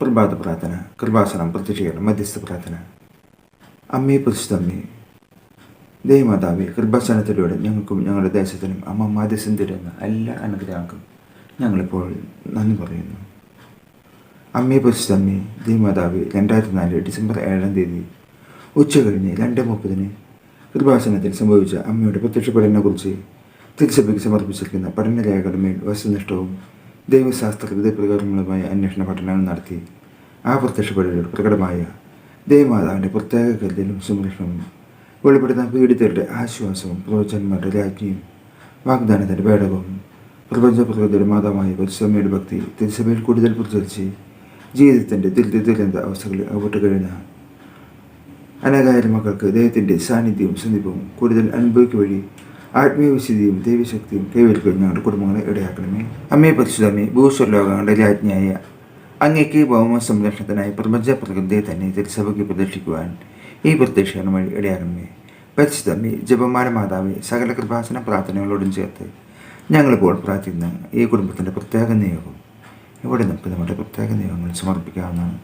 പ്രഭാത പ്രാർത്ഥന കൃപാസനം പ്രത്യക്ഷീകരണം മധ്യസ്ഥ പ്രാർത്ഥന. അമ്മേ പുരുഷമ്മേ ദൈവമാതാവേ കൃപാസനത്തിലൂടെ ഞങ്ങൾക്കും ഞങ്ങളുടെ ദേശത്തിനും അമ്മ മാധ്യസ്ഥം തരുന്ന എല്ലാ അനുഗ്രഹങ്ങൾക്കും ഞങ്ങളിപ്പോൾ നന്ദി പറയുന്നു. അമ്മേ പുരുഷമ്മേ ദൈവമാതാവേ രണ്ടായിരത്തി നാല് ഡിസംബർ ഏഴാം തീയതി ഉച്ച കഴിഞ്ഞ് രണ്ട് മുപ്പതിന് കൃപാസനത്തിൽ സംഭവിച്ച അമ്മയുടെ പ്രത്യക്ഷപ്പെടലിനെക്കുറിച്ച് തിരുസഭയ്ക്ക് സമർപ്പിച്ചിരിക്കുന്ന പഠനരേഖകളുടെ മേൽ വസ്തുനിഷ്ഠവും ദൈവശാസ്ത്ര വിധപ്രകാരങ്ങളുമായ അന്വേഷണ പഠനങ്ങൾ നടത്തി. ആ പ്രത്യക്ഷപ്പെടലുകൾ പ്രകടമായ ദൈവമാതാവിന്റെ പ്രത്യേക കരുതലും സംരക്ഷണവും വെളിപ്പെടുത്താൻ പീഡിതരുടെ ആശ്വാസവും പ്രവചന്മാരുടെ രാജ്ഞിയും വാഗ്ദാനത്തിന്റെ പേടകവും പ്രപഞ്ച പ്രകൃതിയുടെ മാതാവായ പരിശ്രമയുടെ ഭക്തി തിരുസഭയിൽ കൂടുതൽ പ്രചരിച്ച് ജീവിതത്തിന്റെ ദുരിത ദുരന്ത അവസ്ഥകളിൽ അകപ്പെട്ട് കഴിയുന്ന അനേകായിരം മക്കൾക്ക് ദൈവത്തിന്റെ സാന്നിധ്യവും സന്ദീപവും കൂടുതൽ അനുഭവിക്കുക വഴി ആത്മീയ വിശുദ്ധിയും ദൈവശക്തിയും കൈവരിക്കും ഞങ്ങളുടെ കുടുംബങ്ങളെ ഇടയാക്കണമേ. അമ്മയെ പരിശുദ്ധമേ ഭൂസ്വലോകങ്ങളുടെ രാജ്ഞിയായ അങ്ങേക്ക് ഭൗമ സംരക്ഷണത്തിനായി പ്രപഞ്ച പ്രകൃതിയെ തന്നെ തിരുസഭയ്ക്ക് പ്രദർശിക്കുവാൻ ഈ പ്രത്യക്ഷണം വഴി ഇടയാക്കണമേ. പരിശുദ്ധമേ ജപമാല മാതാവെ സകല കൃപാസന പ്രാർത്ഥനകളോടും ചേർത്ത് ഞങ്ങളിപ്പോൾ പ്രാർത്ഥിക്കുന്ന ഈ കുടുംബത്തിന്റെ പ്രത്യേക നിയോഗം. ഇവിടെ നമുക്ക് നമ്മുടെ പ്രത്യേക നിയോഗങ്ങൾ സമർപ്പിക്കാവുന്നതാണ്.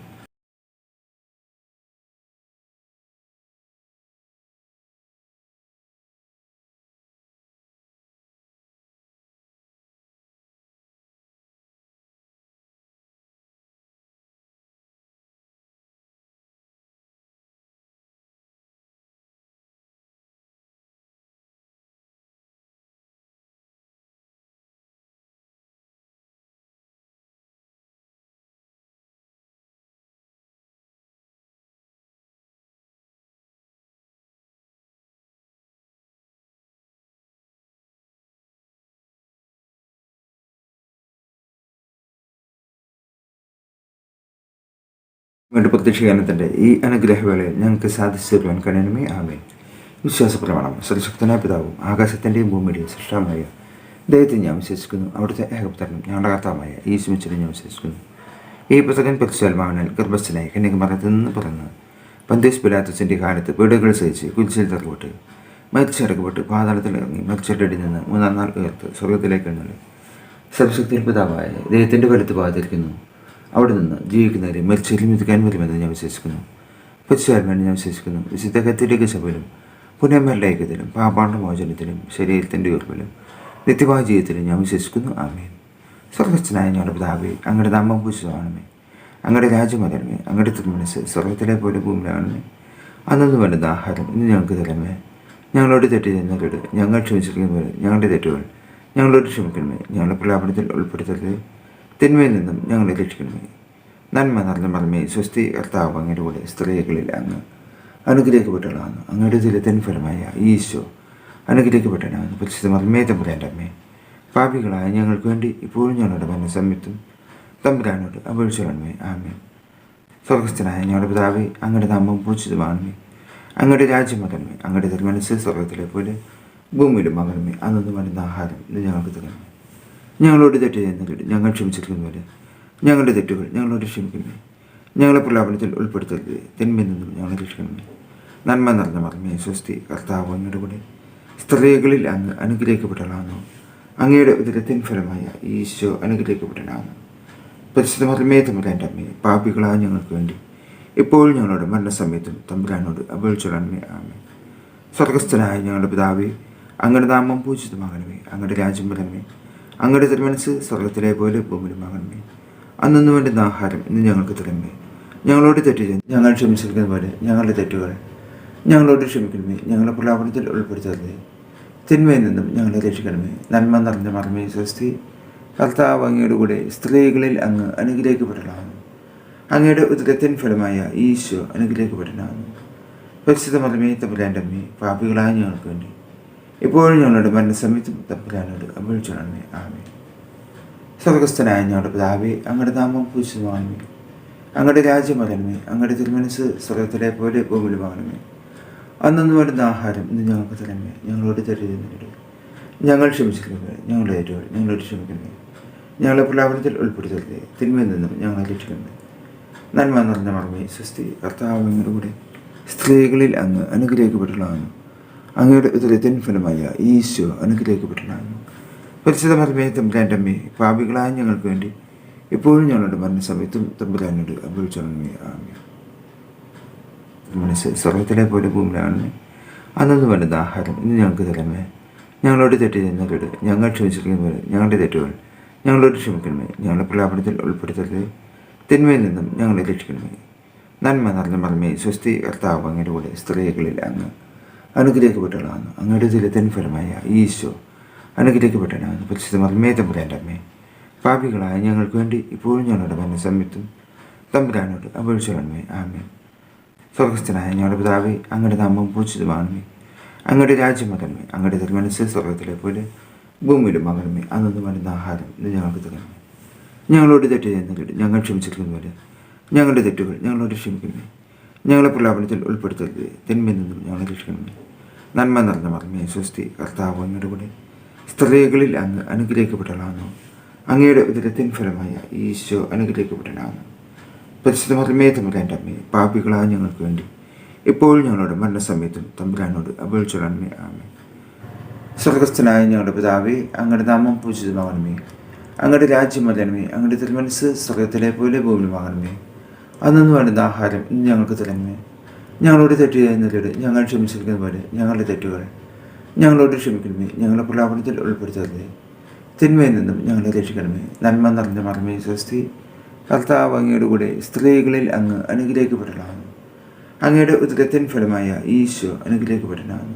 വേണ്ട പ്രത്യക്ഷീകരണത്തിന്റെ ഈ അനുഗ്രഹവേളയിൽ ഞങ്ങൾക്ക് സാധിച്ചു തരുവാൻ കഴിയണമേ ആമേ വിശ്വാസ പ്രമാണം സർശക്തനായ പിതാവും ആകാശത്തിന്റെയും ഭൂമിയുടെയും സൃഷ്ടമായ ദൈവത്തെ ഞാൻ വിശ്വസിക്കുന്നു. അവിടുത്തെ ഏകപുത്രനും ഞങ്ങളുടെ കർത്താവായ ഈ സുമിച്ചിനെ ഞാൻ വിശ്വസിക്കുന്നു. ഈ പുസ്തകൻ പരിശുദ്ധാത്മാവിനാൽ ഗർഭസ്ഥനായി കന്യാകുമാരത്ത് നിന്ന് പിറന്ന് പന്തേസ് പിലാത്തസിന്റെ കാലത്ത് വീടുകൾ സഹിച്ച് കുരിശിൽ തറവിട്ട് മരിച്ചടക്കപ്പെട്ട് പാതാളത്തിൽ ഇറങ്ങി മരിച്ചടടി നിന്ന് മൂന്നാം നാൾ ഉയർത്ത് സ്വർഗത്തിലേക്ക് എണ്ണൽ സർവശക്തിയിൽ പിതാവായ ദൈവത്തിന്റെ വലുത്ത് പാതിരിക്കുന്നു. അവിടെ നിന്ന് ജീവിക്കുന്നവരെ മരിച്ചവരിലും എത്തിക്കാൻ വരുമെന്ന് ഞാൻ വിശ്വസിക്കുന്നു. പരിശുദ്ധാത്മാവിനെ ഞാൻ വിശ്വസിക്കുന്നു. വിശുദ്ധ കത്തോലിക്ക സഭയിലും പുനർമരുടെ ഐക്യത്തിലും പാപാണ്ട മോചനത്തിലും ശരീരത്തിന്റെ ഉയർപ്പിലും നിത്യമായ ജീവിതത്തിലും ഞാൻ വിശ്വസിക്കുന്നു. ആമേൻ. സ്വർഗസ്ഥനായ ഞങ്ങളുടെ പിതാവേ അങ്ങയുടെ നാമം പൂജിതമാണമേ അങ്ങയുടെ രാജ്യം അങ്ങയുടെ തിരുമനസ് സ്വർഗത്തിലെ പോലെ ഭൂമിയിലാണമേ അന്നു വേണ്ടുന്ന ആഹാരം ഇന്ന് ഞങ്ങൾക്ക് തരമേ ഞങ്ങളോട് തെറ്റ് ചെയ്യുന്നവരോട് ഞങ്ങൾ ക്ഷമിച്ചിരിക്കുന്നവർ ഞങ്ങളുടെ തെറ്റുകൾ ഞങ്ങളോട് ക്ഷമിക്കണമേ. ഞങ്ങളുടെ പ്രലാപനത്തിൽ ഉൾപ്പെടുത്തരുത്. തിന്മയിൽ നിന്നും ഞങ്ങളെ രക്ഷിക്കണമേ. നന്മ നിറഞ്ഞ മറമേ സ്വസ്തി കർത്താവ് അങ്ങയുടെ കൂടെ സ്ത്രീകളിൽ അങ്ങ് അനുഗ്രഹിക്കപ്പെട്ടവളാണ്. അങ്ങയുടെ ചില ഫലമായ ഈശോ അനുഗ്രഹിക്കപ്പെട്ടവനാണ്. പരിശുദ്ധ മർമ്മേ തമ്പുരാന്റെ അമ്മേ. പാപികളായ ഞങ്ങൾക്ക് വേണ്ടി ഇപ്പോഴും ഞങ്ങളുടെ മരണ സമയത്തും തമ്പുരാനോട് അപേക്ഷിക്കണമേ ആമേ സ്വർഗസ്ഥനായ ഞങ്ങളുടെ പിതാവേ അങ്ങയുടെ നാമം പൂജിതമാണമേ അങ്ങയുടെ രാജ്യം മകനമേ അങ്ങയുടെ തിരുമനസ് സ്വർഗത്തിലെ പോലെ ഭൂമിയിലും മകനമേ അന്നു വരുന്ന ആഹാരം ഇത് ഞങ്ങൾക്ക് തരണമേ. ഞങ്ങളോട് തെറ്റ് ചെയ്യുന്നവരോട് ഞങ്ങൾ ക്ഷമിച്ചിരിക്കുന്നവരെ ഞങ്ങളുടെ തെറ്റുകൾ ഞങ്ങളോട് ക്ഷമിക്കണമേ. ഞങ്ങളെ പ്രലാപനത്തിൽ ഉൾപ്പെടുത്തരുത്. തിന്മയിൽ നിന്നും ഞങ്ങൾ രക്ഷിക്കണമേ. നന്മ നിറഞ്ഞ മറമേ സ്വസ്തി കർത്താവ് അങ്ങയുടെ കൂടെ. സ്ത്രീകളിൽ അങ്ങ് അനുഗ്രഹിക്കപ്പെട്ടവളാണോ. അങ്ങയുടെ ഉദരത്തിൻ ഫലമായ ഈശോ അനുഗ്രഹിക്കപ്പെട്ടവനാണ്. പരിശുദ്ധ മറമേ തമ്പുരാന്റെ അമ്മയെ പാപികളായ ഞങ്ങൾക്ക് വേണ്ടി. ഇപ്പോഴും ഞങ്ങളുടെ മരണസമയത്തും തമ്പുരാനോട് അപേക്ഷിച്ചോളണമേ ആമേ സ്വർഗസ്ഥനായ ഞങ്ങളുടെ പിതാവേ അങ്ങയുടെ നാമം പൂജിതമാകണമേ. അങ്ങയുടെ രാജ്യം വരണമേ. അങ്ങയുടെ തിരുമനസ് സ്വർഗത്തിലെ പോലെ ഭൂമിയിലുമാകണമേ അന്നു വേണ്ടുന്ന ആഹാരം ഇന്ന് ഞങ്ങൾക്ക് തരണമേ. ഞങ്ങളോട് തെറ്റ് ഞങ്ങൾ ക്ഷമിച്ചിരിക്കുന്ന പോലെ ഞങ്ങളുടെ തെറ്റുകൾ ഞങ്ങളോട് ക്ഷമിക്കണമേ. ഞങ്ങളെ പ്രലാപനത്തിൽ ഉൾപ്പെടുത്തരുതേ തിന്മയിൽ നിന്നും ഞങ്ങളെ രക്ഷിക്കണമേ. നന്മ നിറഞ്ഞ മറമേ സ്വസ്തി. കർത്താവ് അങ്ങയുടെ കൂടെ സ്ത്രീകളിൽ അങ്ങ് അനുഗ്രഹിക്കപ്പെട്ടതാണ് അങ്ങയുടെ ഉദരത്തിൻ ഫലമായ ഈശോ അനുഗ്രഹിക്കപ്പെട്ടനാണ് പരിശുദ്ധ മറമേ തമ്പുരാന്റെ അമ്മേ പാപികളായ ഞങ്ങൾക്ക് വേണ്ടി ഇപ്പോഴും ഞങ്ങളുടെ മരണസമയത്തും തമ്പുരാനോട് അപേക്ഷിച്ചണമേ ആമേ സ്വർഗസ്ഥനായ ഞങ്ങളുടെ പിതാവേ അങ്ങയുടെ നാമം പൂജിതമാണമേ അങ്ങയുടെ രാജ്യം വരണമേ. അങ്ങയുടെ തിരുമനസ് സ്വർഗത്തിലെ പോലെ ഭൂമിയിലുമാകണമേ അന്നു വരുന്ന ആഹാരം ഇന്ന് ഞങ്ങൾക്ക് തരണമേ. ഞങ്ങളോട് തരുന്നവരോട് ഞങ്ങൾ ക്ഷമിച്ചിരിക്കുന്നത് ഞങ്ങളുടെ ഏറ്റവും ഞങ്ങളോട് ക്ഷമിക്കണമേ. ഞങ്ങളെ പ്രലാപനത്തിൽ ഉൾപ്പെടുത്തരുത്. തിന്മയിൽ നിന്നും ഞങ്ങളെ രക്ഷിക്കുന്നത് നന്മ നിറഞ്ഞ മറമേ സ്വസ്തി കർത്താവ് കൂടെ സ്ത്രീകളിൽ അങ്ങ് അനുഗ്രഹിക്കപ്പെട്ടതാണ് അങ്ങയുടെ ഉദരത്തിൻ ഫലമായ ഈശോ അനുഗ്രഹിക്കപ്പെട്ടതാണ് പരിശുദ്ധ മർമ്മേ തമ്പുരാന്റെ അമ്മേ പാപികളായ ഞങ്ങൾക്ക് വേണ്ടി എപ്പോഴും ഞങ്ങളുടെ മരണസമയത്തും തമ്പുരാനോട് അപേക്ഷിച്ചോണമേ ആമേ സ്വർഗത്തിലെ പോലെ ഭൂമിയിലാണ് അന്നു വേണ്ടുന്ന ആഹാരം ഇന്ന് ഞങ്ങൾക്ക് തരമേ ഞങ്ങളോട് തെറ്റ് ചെയ്യുന്നവരോട് ഞങ്ങൾ ക്ഷമിച്ചിരിക്കുന്നവർ ഞങ്ങളുടെ തെറ്റുകൾ ഞങ്ങളോട് ക്ഷമിക്കണമേ. ഞങ്ങളുടെ പ്രലാപനത്തിൽ ഉൾപ്പെടുത്തരുത്. തിന്മയിൽ നിന്നും ഞങ്ങളെ രക്ഷിക്കണമേ. നന്മ നിറഞ്ഞ മറമേ സ്വസ്തി കർത്താവ് അങ്ങയുടെ കൂടെ സ്ത്രീകളിൽ അങ്ങ് അനുഗ്രഹിക്കപ്പെട്ടവളാണ്. അങ്ങയുടെ ദിലത്തിൻ ഫലമായ ഈശോ അനുഗ്രഹിക്കപ്പെട്ടവനാണ്. പരിശുദ്ധ മർമ്മേ തമ്പുരാന്റെ അമ്മേ പാപികളായ ഞങ്ങൾക്ക് വേണ്ടി ഇപ്പോഴും ഞങ്ങളുടെ മരണ സമയത്തും തമ്പുരാനോട് അപേക്ഷിക്കണമേ. ആമേ സ്വർഗസ്ഥനായ ഞങ്ങളുടെ പിതാവേ അങ്ങയുടെ നാമം പൂജിതമാണമേ അങ്ങയുടെ രാജ്യം അങ്ങയുടെ തിരുമനസ് സ്വർഗത്തിലെ പോലെ ഭൂമിയിലും മകണമേ. അന്നു വരുന്ന ആഹാരം ഞങ്ങൾക്ക് തരണമേ. ഞങ്ങളോട് തെറ്റ് ചെയ്യുന്നവരോട് ഞങ്ങൾ ക്ഷമിച്ചിരിക്കുന്നവരെ ഞങ്ങളുടെ തെറ്റുകൾ ഞങ്ങളോട് ക്ഷമിക്കണമേ. ഞങ്ങളെ പ്രലാപനത്തിൽ ഉൾപ്പെടുത്തരുത്. തിന്മയിൽ നിന്നും ഞങ്ങളെ രക്ഷിക്കണമേ. നന്മ നിറഞ്ഞ മറമേ സ്വസ്തി കർത്താവ് അങ്ങയുടെ കൂടെ. സ്ത്രീകളിൽ അങ്ങ് അനുഗ്രഹിക്കപ്പെട്ടവളാണോ. അങ്ങയുടെ ഉദരത്തിൻ ഫലമായ ഈശോ അനുഗ്രഹിക്കപ്പെട്ടവനാണ്. പരിശുദ്ധ മറമേ തമ്പുരാന്റെ അമ്മേ പാപികളായ ഞങ്ങൾക്ക് വേണ്ടി. ഇപ്പോഴും ഞങ്ങളുടെ മരണസമയത്തും തമ്പുരാനോട് അപേക്ഷിച്ചോളണമേ ആമേ സ്വർഗസ്ഥനായ ഞങ്ങളുടെ പിതാവേ അങ്ങയുടെ നാമം പൂജിതമാകണമേ. അങ്ങയുടെ രാജ്യം വരണമേ. അങ്ങയുടെ തിരുമനസ് സ്വർഗത്തിലെ പോലെ ഭൂമിയിലുമാകണമേ അന്നു വേണ്ടുന്ന ആഹാരം ഇന്ന് ഞങ്ങൾക്ക് തരണമേ ഞങ്ങളോട് തെറ്റ് ചെയ്യുന്നതിലൂടെ ഞങ്ങൾ ക്ഷമിച്ചിരിക്കുന്ന പോലെ ഞങ്ങളുടെ തെറ്റുകൾ ഞങ്ങളോട് ക്ഷമിക്കണമേ. ഞങ്ങളെ പ്രലാപനത്തിൽ ഉൾപ്പെടുത്തരുതേ തിന്മയിൽ നിന്നും ഞങ്ങളെ രക്ഷിക്കണമേ. നന്മ നിറഞ്ഞ മറമേ സ്വസ്തി. കർത്താവ് അങ്ങയുടെ കൂടെ സ്ത്രീകളിൽ അങ്ങ് അനുഗ്രഹിക്കപ്പെട്ടതാണ് അങ്ങയുടെ ഉദരത്തിൻ ഫലമായ ഈശോ അനുഗ്രഹിക്കപ്പെട്ടനാണ്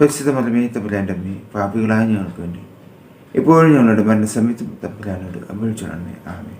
പരിശുദ്ധ മറമേ തമ്പുരാന്റെ അമ്മേ പാപികളായ ഞങ്ങൾക്ക് വേണ്ടി. ഇപ്പോഴും ഞങ്ങളുടെ മരണസമയത്ത് തമ്പുരാനോട് അപേക്ഷിച്ചോണമേ ആമേ